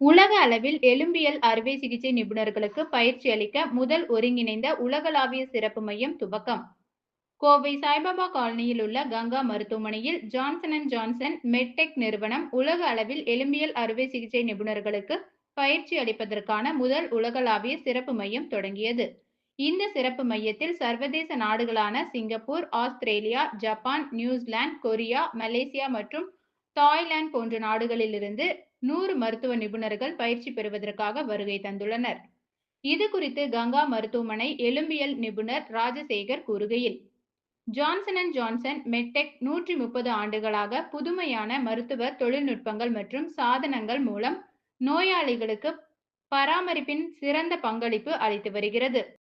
உலக அளவில் எலும்பியல் அறுவை சிகிச்சை நிபுணர்களுக்கு பயிற்சி அளிக்க முதல் ஒருங்கிணைந்த உலகளாவிய சிறப்பு மையம் துவக்கம். கோவை சாய்பாபா காலனியில் உள்ள கங்கா மருத்துவமனையில் ஜான்சன் அண்ட் ஜான்சன் மெட்டெக் நிறுவனம் உலக அளவில் எலும்பியல் அறுவை சிகிச்சை நிபுணர்களுக்கு பயிற்சி அளிப்பதற்கான முதல் உலகளாவிய சிறப்பு மையம் தொடங்கியது. இந்த சிறப்பு மையத்தில் சர்வதேச நாடுகளான Singapore Australia Japan New Zealand Korea Malaysia மற்றும் தாய்லாந்து போன்ற நாடுகளிலிருந்து நூறு மருத்துவ நிபுணர்கள் பயிற்சி பெறுவதற்காக வருகை தந்துள்ளனர். இது குறித்து கங்கா மருத்துவமனை எலும்பியல் நிபுணர் ராஜசேகர் கூறுகையில் ஜான்சன் அண்ட் ஜான்சன் மெட்டெக் நூற்றி முப்பது ஆண்டுகளாக புதுமையான மருத்துவ தொழில்நுட்பங்கள் மற்றும் சாதனங்கள் மூலம் நோயாளிகளுக்கு பராமரிப்பின் சிறந்த பங்களிப்பு அளித்து வருகிறது.